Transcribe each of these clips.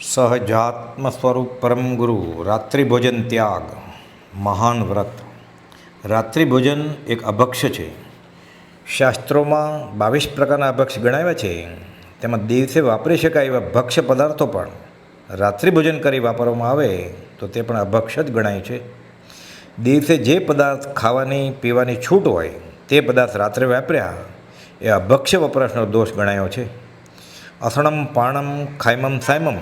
સહજાત્મ સ્વરૂપ પરમ ગુરુ રાત્રિભોજન ત્યાગ મહાન વ્રત રાત્રિભોજન એક અભક્ષ્ય છે શાસ્ત્રોમાં બાવીસ પ્રકારના અભક્ષ ગણાવ્યા છે તેમાં દિવસે વાપરી શકાય એવા ભક્ષ્ય પદાર્થો પણ રાત્રિભોજન કરી વાપરવામાં આવે તો તે પણ અભક્ષ જ ગણાય છે દિવસે જે પદાર્થ ખાવાની પીવાની છૂટ હોય તે પદાર્થ રાત્રે વાપર્યા એ અભક્ષ્ય વપરાશનો દોષ ગણાયો છે અસણમ પાણમ ખાયમમ સાયમમ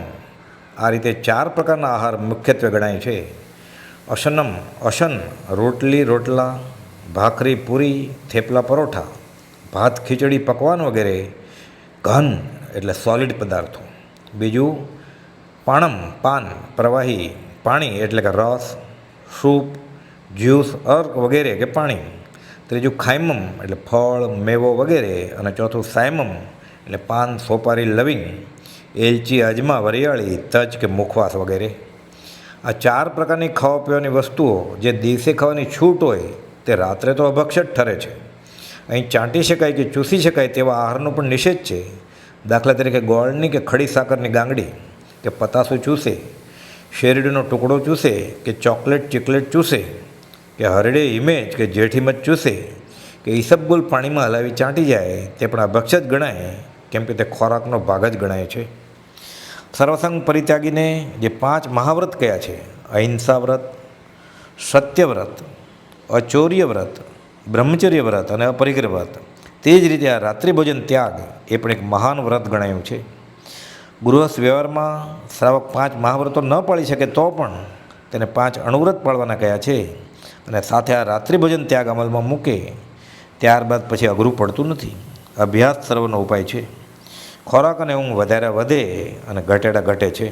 આ રીતે ચાર પ્રકારના આહાર મુખ્યત્વે ગણાય છે. અશનમ, અશન, રોટલી, રોટલા, ભાખરી, પૂરી, થેપલા પરોઠા, ભાત, ખીચડી, પકવાન વગેરે, ઘન એટલે સોલિડ પદાર્થો. બીજું, પાણમ, પાન, પ્રવાહી, પાણી એટલે કે રસ, સૂપ, જ્યુસ, અર્ક વગેરે કે પાણી. ત્રીજું, ખાયમમ એટલે ફળ, મેવો વગેરે અને ચોથું, સાયમમ એટલે પાન, સોપારી, લવિંગ. એલચી અજમા વરિયાળી, તજ કે મુખવાસ વગેરે. આ ચાર પ્રકારની ખાવા પીવાની વસ્તુઓ જે દિવસે ખાવાની છૂટ હોય તે રાત્રે તો અભક્ષ જ ઠરે છે. અહીં ચાંટી શકાય કે ચૂસી શકાય તેવા આહારનો પણ નિષેધ છે. દાખલા તરીકે ગોળની કે ખડી સાકરની ગાંગડી કે પતાસું ચૂસે, શેરડીનો ટુકડો ચૂસે કે ચોકલેટ ચીકલેટ ચૂસે, કે હરડે ઇમેજ કે જેઠીમત ચૂસે, કે ઈસબગુલ પાણીમાં હલાવી ચાંટી જાય તે પણ અભક્ષ જ ગણાય, કેમ કે તે ખોરાકનો ભાગ જ ગણાય છે. સર્વસંગ પરિત્યાગીને જે પાંચ મહાવ્રત કયા છે અહિંસા વ્રત સત્યવ્રત અચૌર્ય વ્રત બ્રહ્મચર્ય વ્રત અને અપરિગ્રહ વ્રત તે જ રીતે આ રાત્રિ ભોજન ત્યાગ એ પણ એક મહાન વ્રત ગણાયું છે. ગૃહસ્થ વ્યવહારમાં શ્રાવક પાંચ મહાવ્રતો ન પાળી શકે તો પણ તેને પાંચ અણુવ્રત પાળવાના કયા છે અને સાથે આ રાત્રિ ભોજન ત્યાગ અમલમાં મૂકે, ત્યારબાદ પછી અઘરું પડતું નથી. અભ્યાસ સર્વનો ઉપાય છે. ખોરાક અને ઊંઘ વધારે વધે અને ઘટેડા ઘટે છે.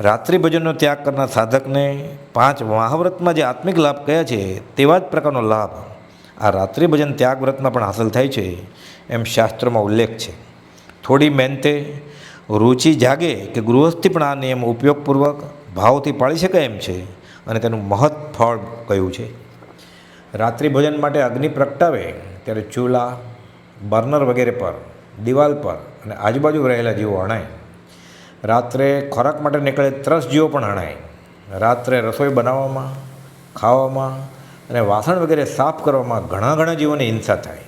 રાત્રિ ભોજનનો ત્યાગ કરનાર સાધકને પાંચ મહાવ્રતમાં જે આત્મિક લાભ કયા છે તેવા જ પ્રકારનો લાભ આ રાત્રિ ભજન ત્યાગ વ્રતમાં પણ હાંસલ થાય છે એમ શાસ્ત્રોમાં ઉલ્લેખ છે. થોડી મહેનતે રુચિ જાગે કે ગૃહસ્થી પણ આ નિયમ ઉપયોગપૂર્વક ભાવથી પાળી શકાય એમ છે અને તેનું મહৎ ફળ કયું છે. રાત્રિ ભોજન માટે અગ્નિ પ્રગટાવે ત્યારે ચૂલા, બર્નર વગેરે પર, દિવાલ પર અને આજુબાજુ રહેલા જીવો હણાય રાત્રે ખોરાક માટે નીકળે ત્રસ જીવો પણ હણાય રાત્રે રસોઈ બનાવવામાં, ખાવામાં અને વાસણ વગેરે સાફ કરવામાં ઘણા ઘણા જીવોની હિંસા થાય.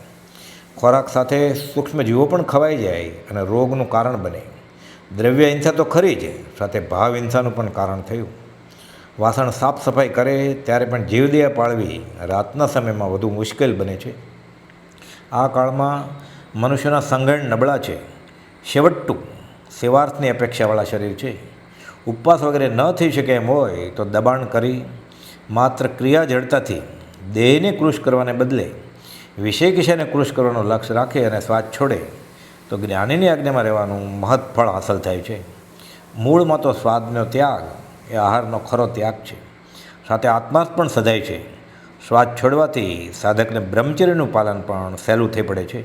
ખોરાક સાથે સૂક્ષ્મ જીવો પણ ખવાઈ જાય અને રોગનું કારણ બને. દ્રવ્ય હિંસા તો ખરી જ, સાથે ભાવ હિંસાનું પણ કારણ થયું. વાસણ સાફ સફાઈ કરે ત્યારે પણ જીવદયા પાળવી રાતના સમયમાં વધુ મુશ્કેલ બને છે. આ કાળમાં મનુષ્યના સંગણ નબળા છે. છેવટું સેવાર્થની અપેક્ષાવાળા શરીર છે. ઉપવાસ વગેરે ન થઈ શકે એમ હોય તો દબાણ કરી માત્ર ક્રિયા જડતાથી દેહને કૃશ કરવાને બદલે વિષય કિશાને કૃશ કરવાનો લક્ષ્ય રાખે અને સ્વાદ છોડે તો જ્ઞાનીની આજ્ઞામાં રહેવાનું મહત્ ફળ હાંસલ થાય છે. મૂળમાં તો સ્વાદનો ત્યાગ એ આહારનો ખરો ત્યાગ છે. સાથે આત્માર્થ પણ સધાય છે. સ્વાદ છોડવાથી સાધકને બ્રહ્મચર્યનું પાલન પણ સહેલું થઈ પડે છે.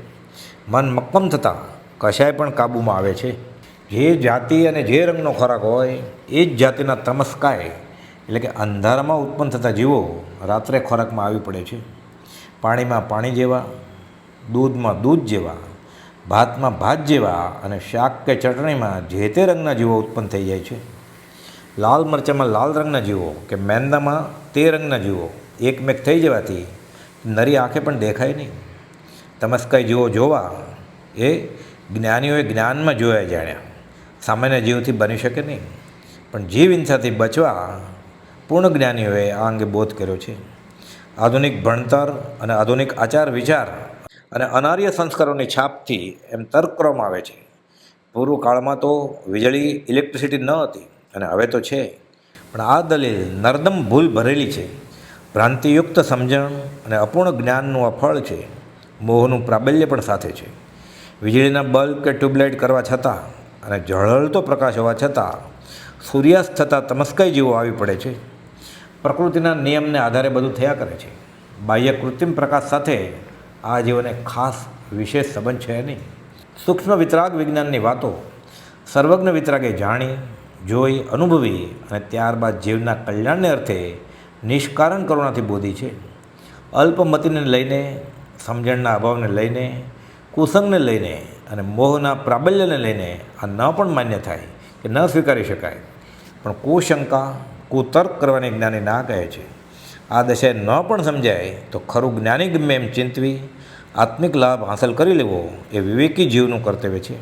મન મક્કમ થતાં કશાય પણ કાબૂમાં આવે છે. જે જાતિ અને જે રંગનો ખોરાક હોય, એ જ જાતિના તમસ્કાય, એટલે કે અંધારામાં ઉત્પન્ન થતા જીવો રાત્રે ખોરાકમાં આવી પડે છે. પાણીમાં પાણી જેવા, દૂધમાં દૂધ જેવા, ભાતમાં ભાત જેવા અને શાક કે ચટણીમાં જે તે રંગના જીવો ઉત્પન્ન થઈ જાય છે. લાલ મરચાંમાં લાલ રંગના જીવો કે મેંદામાં તે રંગના જીવો એકમેક થઈ જવાથી નરી આંખે પણ દેખાય નહીં. તમસ્કાય જીવો જોવા એ જ્ઞાનીઓએ જ્ઞાનમાં જોયા જાણ્યા. સામાન્ય જીવથી બની શકે નહીં. પણ જીવ હિંસાથી બચવા પૂર્ણ જ્ઞાનીઓએ આ અંગે બોધ કર્યો છે. આધુનિક ભણતર અને આધુનિક આચાર વિચાર અને અનાર્ય સંસ્કારોની છાપથી એમ તર્ક કરવામાં આવે છે. પૂર્વ કાળમાં તો વીજળી, ઇલેક્ટ્રિસિટી ન હતી અને હવે તો છે. પણ આ દલીલ નર્દમ ભૂલ ભરેલી છે. ભ્રાંતિયુક્ત સમજણ અને અપૂર્ણ જ્ઞાનનું આ ફળ છે. મોહનું પ્રાબલ્ય પણ સાથે છે. વીજળીના બલ્બ કે ટ્યુબલાઇટ કરવા છતાં અને ઝળહળતો પ્રકાશ હોવા છતાં સૂર્યાસ્ત થતાં તમસ્કાઈ જેવો આવી પડે છે. પ્રકૃતિના નિયમને આધારે બધું થયા કરે છે. બાહ્ય કૃત્રિમ પ્રકાશ સાથે આ જીવોને ખાસ વિશેષ સંબંધ છે નહીં. સૂક્ષ્મ વિતરાગ વિજ્ઞાનની વાતો, સર્વજ્ઞ વિતરાગે જાણી, જોઈ, અનુભવી અને ત્યારબાદ જીવના કલ્યાણને અર્થે નિષ્કારણ કરુણાથી બોધી છે. અલ્પમતીને લઈને, સમજણના અભાવને લઈને કુસંગને લઈને અને મોહના પ્રાબલ્યને લઈને આ ન પણ માન્ય થાય કે ન સ્વીકારી શકાય. પણ કુશંકા, કુતર્ક કરવાની જ્ઞાની ના કહે છે. આ દશાએ ન પણ સમજાય તો ખરું જ્ઞાની ગમે એમ ચિંતવી, આત્મિક લાભ હાંસલ કરી લેવો એ વિવેકી જીવનું કર્તવ્ય છે.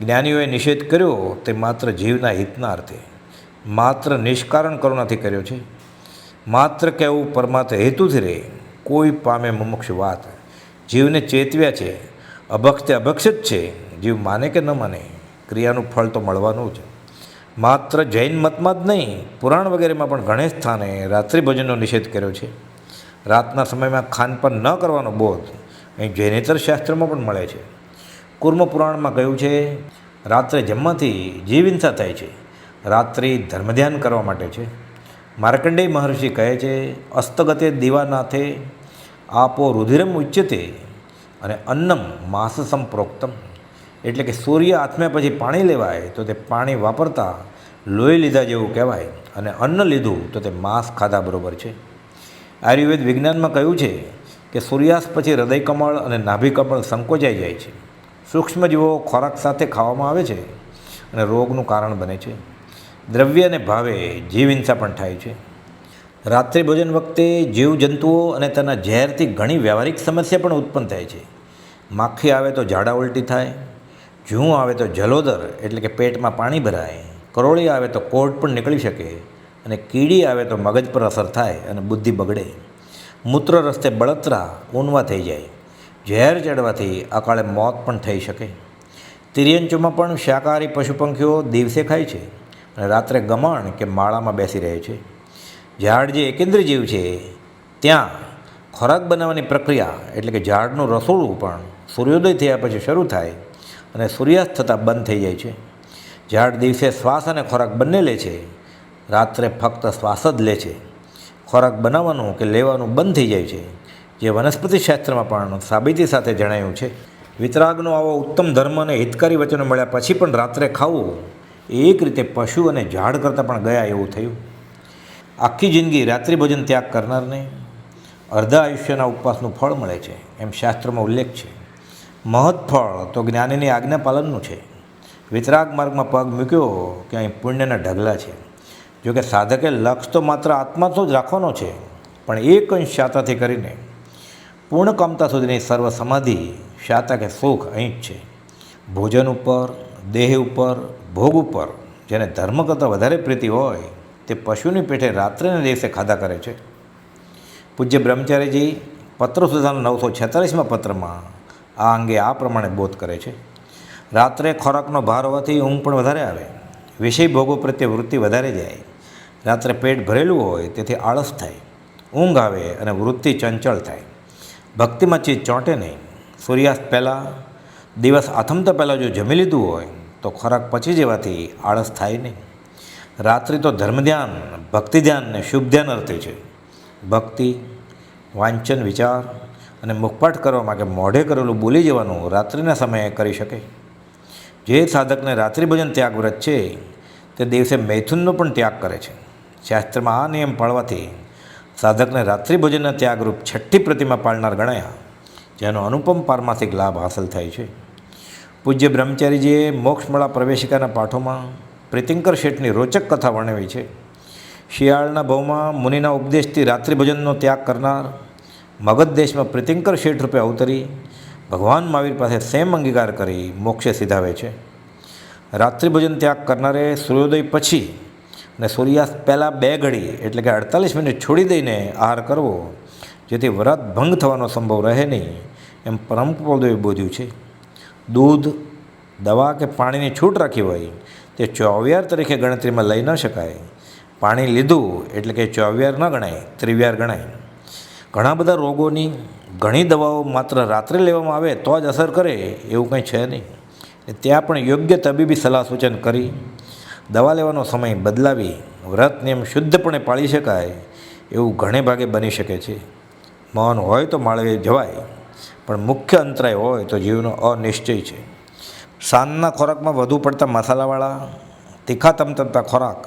જ્ઞાનીઓએ નિષેધ કર્યો તે માત્ર જીવના હિતના અર્થે. માત્ર નિષ્કારણ કરુણાથી કર્યો છે. માત્ર કહેવું પરમાત્મા હેતુથી રહે. કોઈ પામે મુમુક્ષ વાત. જીવને ચેતવ્યા છે અભક્ષ તે અભક્ષ જ છે, જીવ માને કે ન માને, ક્રિયાનું ફળ તો મળવાનું જ. માત્ર જૈન મતમાં જ નહીં, પુરાણ વગેરેમાં પણ ઘણે સ્થાને રાત્રિ ભોજનનો નિષેધ કર્યો છે. રાતના સમયમાં ખાનપાન ન કરવાનો બોધ અહીં જૈનેતર શાસ્ત્રમાં પણ મળે છે. કુર્મ પુરાણમાં કહ્યું છે, રાત્રે જમવાથી જીવ હિંસા થાય છે. રાત્રિ ધર્મધ્યાન કરવા માટે છે. માર્કંડેય મહર્ષિ કહે છે, અસ્તગતે દીવાનાથે, આપો રુધિરમ ઉચ્યતે અને અન્નમ માસ સંપ્રોક્તમ એટલે કે સૂર્ય આત્મ્યા પછી પાણી લેવાય તો તે પાણી વાપરતા લોહી લીધા જેવું કહેવાય અને અન્ન લીધું તો તે માંસ ખાધા બરોબર છે. આયુર્વેદ વિજ્ઞાનમાં કહ્યું છે કે સૂર્યાસ્ત પછી હૃદયકમળ અને નાભિકમળ સંકોચાઈ જાય છે. સૂક્ષ્મજીવો ખોરાક સાથે ખાવામાં આવે છે અને રોગનું કારણ બને છે. દ્રવ્ય અને ભાવે જીવ હિંસા પણ થાય છે. રાત્રિ ભોજન વખતે જીવજંતુઓ અને તેના ઝેરથી ઘણી વ્યવહારિક સમસ્યા પણ ઉત્પન્ન થાય છે. માખી આવે તો ઝાડા ઉલટી થાય જૂં આવે તો જલોદર, એટલે કે પેટમાં પાણી ભરાય, કરોળી આવે તો કોર્ટ પણ નીકળી શકે અને કીડી આવે તો મગજ પર અસર થાય અને બુદ્ધિ બગડે. મૂત્ર રસ્તે બળતરા ઊનવા થઈ જાય, ઝેર ચડવાથી અકાળે મોત પણ થઈ શકે. તિર્યંચોમાં પણ શાકાહારી પશુ પંખીઓ દિવસે ખાય છે અને રાત્રે ગમણ કે માળામાં બેસી રહે છે. ઝાડ જે એકેન્દ્ર જીવ છે, ત્યાં ખોરાક બનાવવાની પ્રક્રિયા, એટલે કે ઝાડનું રસોડું પણ સૂર્યોદય થયા પછી શરૂ થાય અને સૂર્યાસ્ત થતાં બંધ થઈ જાય છે. ઝાડ દિવસે શ્વાસ અને ખોરાક બંને લે છે. રાત્રે ફક્ત શ્વાસ જ લે છે. ખોરાક બનાવવાનું કે લેવાનું બંધ થઈ જાય છે, જે વનસ્પતિ શાસ્ત્રમાં પણ સાબિતી સાથે જણાયું છે. વિતરાગનો આવો ઉત્તમ ધર્મ અને હિતકારી વચનો મળ્યા પછી પણ રાત્રે ખાવું એ એક રીતે પશુ અને ઝાડ કરતાં પણ ગયા એવું થયું. આખી જિંદગી રાત્રિ ભોજન ત્યાગ કરનારને અર્ધા આયુષ્યના ઉપવાસનું ફળ મળે છે, એમ શાસ્ત્રમાં ઉલ્લેખ છે. મહৎ ફળ, તો જ્ઞાનીની આજ્ઞા પાલનનું છે. વિતરાગ માર્ગમાં પગ મૂક્યો કે અહીં પુણ્યના ઢગલા છે. જોકે સાધકે લક્ષ તો માત્ર આત્મા તો જ રાખવાનો છે, પણ એક અંશ શાતાથી કરીને પૂર્ણ કમતા સુધીની સર્વ સમાધિ શાતા કે સુખ અહીં જ છે. ભોજન ઉપર, દેહ ઉપર, ભોગ ઉપર, જેને ધર્મ કરતાં વધારે પ્રીતિ હોય, તે પશુની પેઠે રાત્રેને દિવસે ખાધા કરે છે. પૂજ્ય બ્રહ્મચારીજી પત્ર સુધાના નવસો છેતાલીસમાં પત્રમાં આ અંગે આ પ્રમાણે બોધ કરે છે. રાત્રે ખોરાકનો ભાર હોવાથી ઊંઘ પણ વધારે આવે. વિષય ભોગો પ્રત્યે વૃત્તિ વધારે જાય. રાત્રે પેટ ભરેલું હોય તેથી આળસ થાય. ઊંઘ આવે અને વૃત્તિ ચંચળ થાય. ભક્તિમાં ચીજ ચોંટે નહીં. સૂર્યાસ્ત પહેલાં, દિવસ આથમતા પહેલાં જો જમી લીધું હોય, તો ખોરાક પચી જવાથી આળસ થાય નહીં. રાત્રિ તો ધર્મ ધ્યાન ભક્તિ ધ્યાન ને શુભ ધ્યાન અર્થે છે. ભક્તિ, વાંચન, વિચાર અને મુખપાઠ કરવા માટે મોઢે કરેલું બોલી જવાનું રાત્રિના સમયે કરી શકે. જે સાધકને રાત્રિ ભજન ત્યાગ છે, તે દિવસે મૈથુનનો પણ ત્યાગ કરે છે. શાસ્ત્રમાં આ નિયમ પાળવાથી સાધકને રાત્રિ ભજનના ત્યાગરૂપ છઠ્ઠી પ્રતિમા પાળનાર ગણાયા, જેનો અનુપમ પારમાર્થિક લાભ હાંસલ થાય છે. પૂજ્ય બ્રહ્મચારીજીએ મોક્ષમળા પ્રવેશિકાના પાઠોમાં પ્રીતિંકર શેઠની રોચક કથા વર્ણવી છે. શિયાળના ભાવમાં મુનિના ઉપદેશથી રાત્રિ ભોજનનો ત્યાગ કરનાર મગધ દેશમાં પ્રીતિંકર શેઠ રૂપે અવતરી, ભગવાન મહાવીર પાસે સેમ અંગીકાર કરી મોક્ષે સીધાવે છે. રાત્રિભોજન ત્યાગ કરનારે સૂર્યોદય પછી અને સૂર્યાસ્ત પહેલાં બે ઘડી, એટલે કે અડતાલીસ મિનિટ છોડી દઈને આહાર કરવો, જેથી વ્રત ભંગ થવાનો સંભવ રહે નહીં, એમ પરમપોદોએ બોધ્યું છે. દૂધ, દવા કે પાણીની છૂટ રાખી હોય, તે ચોવિયાર તરીકે ગણતરીમાં લઈ ન શકાય. પાણી લીધું એટલે કે ચોવિયાર ન ગણાય, ત્રિવ્યાર ગણાય. ઘણા બધા રોગોની ઘણી દવાઓ માત્ર રાત્રે લેવામાં આવે તો જ અસર કરે એવું કંઈ છે નહીં. ત્યાં પણ યોગ્ય તબીબી સલાહ સૂચન કરી, દવા લેવાનો સમય બદલાવી, વ્રત નિયમ શુદ્ધપણે પાળી શકાય એવું ઘણે ભાગે બની શકે છે. મૌન હોય તો માળવે જવાય, પણ મુખ્ય અંતરાય હોય તો જીવનો અનિશ્ચય છે. સાંજના ખોરાકમાં વધુ પડતા મસાલાવાળા તીખા તમતમતા ખોરાક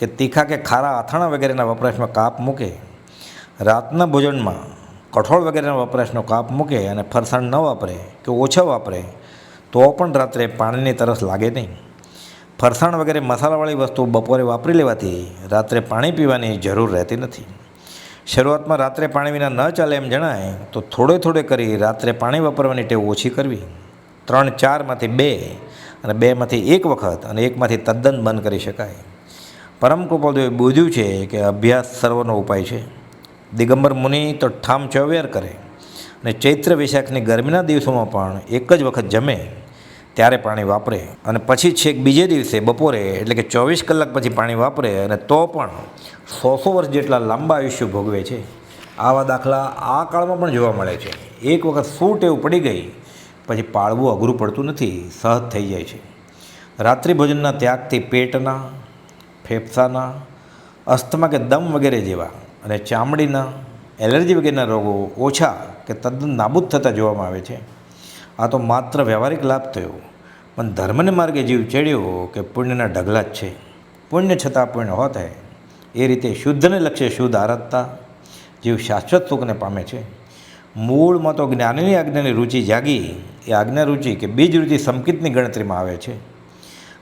કે તીખા કે ખારા અથાણા વગેરેના વપરાશમાં કાપ મૂકે રાતના ભોજનમાં કઠોળ વગેરેના વપરાશનો કાપ મૂકે અને ફરસાણ ન વાપરે કે ઓછા વાપરે, તો પણ રાત્રે પાણીની તરસ લાગે નહીં. ફરસાણ વગેરે મસાલાવાળી વસ્તુઓ બપોરે વાપરી લેવાથી રાત્રે પાણી પીવાની જરૂર રહેતી નથી. શરૂઆતમાં રાત્રે પાણી વિના ન ચાલે એમ જણાય, તો થોડે થોડે કરી રાત્રે પાણી વાપરવાની ટેવ ઓછી કરવી. ત્રણ ચારમાંથી બે અને બેમાંથી એક વખત અને એકમાંથી તદ્દન બંધ કરી શકાય. પરમ કૃપાદેવે બોધ્યું છે કે અભ્યાસ સર્વનો ઉપાય છે. દિગંબર મુનિ તો ઠામ ચોવેર કરે. અને ચૈત્ર વૈશાખની ગરમીના દિવસોમાં પણ એક જ વખત જમે, ત્યારે પાણી વાપરે. અને પછી છેક બીજે દિવસે બપોરે, એટલે કે ચોવીસ કલાક પછી પાણી વાપરે, અને તો પણ સો સો વર્ષ જેટલા લાંબા આયુષ્ય ભોગવે છે. આવા દાખલા આ કાળમાં પણ જોવા મળે છે. એક વખત શું ટેવ પડી ગઈ, પછી પાળવું અઘરું પડતું નથી, સહજ થઈ જાય છે. રાત્રિ ભોજનના ત્યાગથી પેટના, ફેફસાના, અસ્થમા કે દમ વગેરે જેવા અને ચામડીના એલર્જી વગેરેના રોગો ઓછા કે તદ્દન નાબૂદ થતા જોવામાં આવે છે. આ તો માત્ર વ્યવહારિક લાભ થયો, પણ ધર્મને માર્ગે જીવ ચડ્યો કે પુણ્યના ઢગલા જ છે. પુણ્ય છતાં પુણ્ય હોત એ રીતે શુદ્ધને લક્ષ્ય શુદ્ધ આરાધતા જીવ શાશ્વત સુખને પામે છે. મૂળમાં તો જ્ઞાનની આજ્ઞાની રુચિ જાગી, એ આજ્ઞા રુચિ કે બીજ રુચિ સંકિતની ગણતરીમાં આવે છે.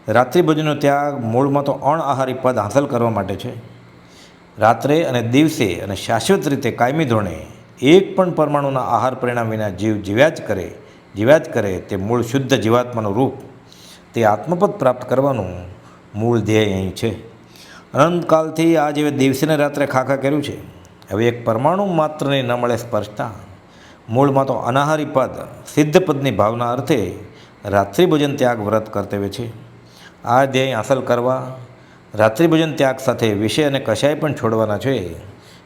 રાત્રિભોજનનો ત્યાગ મૂળમાં તો અણઆહારી પદ હાંસલ કરવા માટે છે. રાત્રે અને દિવસે અને શાશ્વત રીતે કાયમી ધોરણે એક પણ પરમાણુના આહાર પરિણામ વિના જીવ જીવ્યા જ કરે, જીવ્યા જ કરે તે મૂળ શુદ્ધ જીવાત્માનું રૂપ. તે આત્મપદ પ્રાપ્ત કરવાનું મૂળ ધ્યેય અહીં છે. અનંતકાલથી આ જેવે દિવસે ને રાત્રે ખાખા કર્યું છે. હવે એક પરમાણુ માત્રને ન મળે સ્પર્શતા. મૂળમાં તો અનાહારી પદ, સિદ્ધ પદની ભાવના અર્થે રાત્રિભોજન ત્યાગ વ્રત કર્તવ્ય છે. આ ધ્યેય હાંસલ કરવા રાત્રિભોજન ત્યાગ સાથે વિષય અને કશાય પણ છોડવાના છે.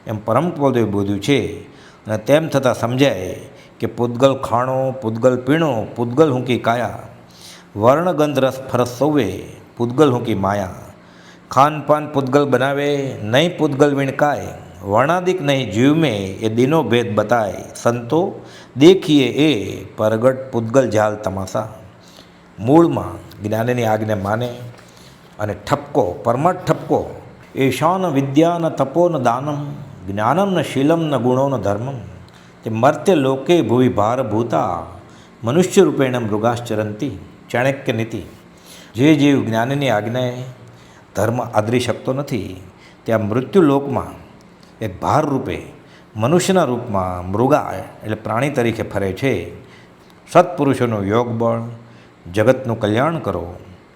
એમ પરમ કૃપાલદેવે બોધ્યું છે અને તેમ થતાં સમજાય કે પૂતગલ ખાણો, પૂતગલ પીણો, પૂતગલ હુંકી કાયા. વર્ણ ગંધ રસ ફરસ સૌવે, પૂતગલ હુંકી માયા. ખાનપાન પૂતગલ બનાવે, નહીં પૂતગલ વિણકાય. વર્ણાદિક નહીં જીવ મેં એ દિનો ભેદ બતાય. સંતો, દેખીએ એ પરગટ પૂતગલ જાલ તમાશા. મૂળમાં જ્ઞાનની આજ્ઞા માને. અને ઠપકો પરમટ ઠપકો. એશાન વિદ્યા ન તપો ન દાનમ, જ્ઞાનમ ન શીલમ ન ગુણો ન ધર્મમ. તે મર્ત્ય લોકે ભુવિ ભારભૂતા મનુષ્ય રૂપેણ મૃગાશ્ચરંતી, ચાણક્ય નીતિ. જે જીવ જ્ઞાનની આજ્ઞાએ ધર્મ આદરી શકતો નથી, ત્યાં મૃત્યુ લોકમાં એક ભાર રૂપે મનુષ્યના રૂપમાં મૃગા એટલે પ્રાણી તરીકે ફરે છે. સત્પુરુષોનું યોગ બળ જગતનું કલ્યાણ કરો.